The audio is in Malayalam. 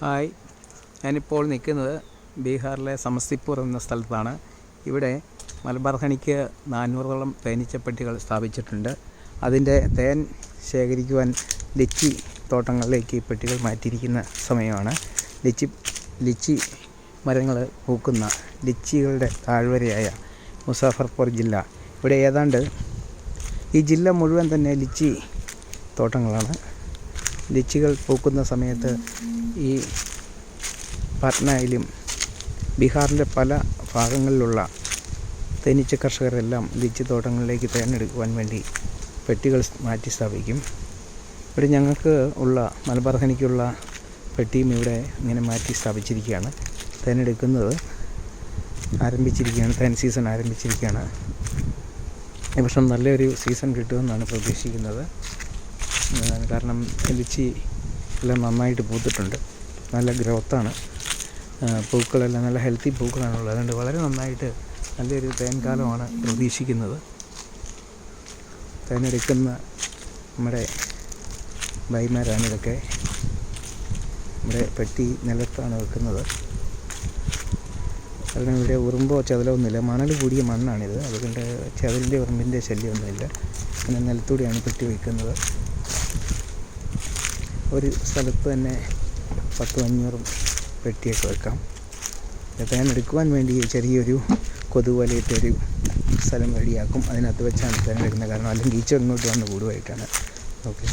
ഹായ്. ഞാനിപ്പോൾ നിൽക്കുന്നത് ബീഹാറിലെ സമസ്തിപ്പൂർ എന്ന സ്ഥലത്താണ്. ഇവിടെ മലബാർ ഹണിക്ക് നാനൂറോളം തേനീച്ചപ്പെട്ടികൾ സ്ഥാപിച്ചിട്ടുണ്ട്. അതിന്റെ തേൻ ശേഖരിക്കുവാൻ ലിച്ചി തോട്ടങ്ങളിലേക്ക് ഈ പെട്ടികൾ മാറ്റിയിരിക്കുന്ന സമയമാണ്. ലിച്ചി ലിച്ചി മരങ്ങൾ പൂക്കുന്ന ലിച്ചികളുടെ താഴ്വരയായ മുസാഫർപൂർ ജില്ല. ഇവിടെ ഏതാണ്ട് ഈ ജില്ല മുഴുവൻ തന്നെ ലിച്ചി തോട്ടങ്ങളാണ്. ലിച്ചികൾ പൂക്കുന്ന സമയത്ത് ഈ പട്നയിലും ബീഹാറിന്റെ പല ഭാഗങ്ങളിലുള്ള തേനീച്ച കർഷകരെല്ലാം ലിച്ചി തോട്ടങ്ങളിലേക്ക് തേനെടുക്കുവാൻ വേണ്ടി പെട്ടികൾ മാറ്റി സ്ഥാപിക്കും. ഇവിടെ ഞങ്ങൾക്ക് ഉള്ള മലബാർ ഹനിക്കുള്ള പെട്ടിയും ഇവിടെ ഇങ്ങനെ മാറ്റി സ്ഥാപിച്ചിരിക്കുകയാണ് തേനെടുക്കുന്നത് ആരംഭിച്ചിരിക്കുകയാണ് തേൻ സീസൺ ആരംഭിച്ചിരിക്കുകയാണ്. ഈ വർഷം നല്ലൊരു സീസൺ കിട്ടുമെന്നാണ് പ്രതീക്ഷിക്കുന്നത്. കാരണം എലിച്ചി എല്ലാം നന്നായിട്ട് പൂത്തിട്ടുണ്ട്. നല്ല ഗ്രോത്താണ്. പൂക്കളെല്ലാം നല്ല ഹെൽത്തി പൂക്കളാണുള്ളത്. അതുകൊണ്ട് വളരെ നന്നായിട്ട് നല്ലൊരു തേൻകാലമാണ് പ്രതീക്ഷിക്കുന്നത്. തേനെടുക്കുന്ന നമ്മുടെ ഭായിമാരാണ് ഇതൊക്കെ. നമ്മുടെ പെട്ടി നിലത്താണ് വെക്കുന്നത്. കാരണം ഇവിടെ ഉറുമ്പോ ചതലോ ഒന്നുമില്ല മണൽ കൂടിയ മണ്ണാണിത്. അതുകൊണ്ട് ചതലിന്റെ ഉറുമ്പിന്റെ ശല്യമൊന്നുമില്ല. പിന്നെ നിലത്തൂടെയാണ് പെട്ടി വയ്ക്കുന്നത്. ഒരു സ്ഥലത്ത് തന്നെ പത്തും അഞ്ഞൂറും പെട്ടിയൊക്കെ വെക്കാം. തേൻ എടുക്കുവാൻ വേണ്ടി ചെറിയൊരു കൊതുവലയിട്ടൊരു സ്ഥലം റെഡിയാക്കും. അതിനകത്ത് വെച്ചാണ് തേൻ എടുക്കുന്നത് കാരണം അല്ലെങ്കിൽ ഈച്ച ഇങ്ങോട്ട് വന്ന് കൂടുമായിട്ടാണ്. ഓക്കെ.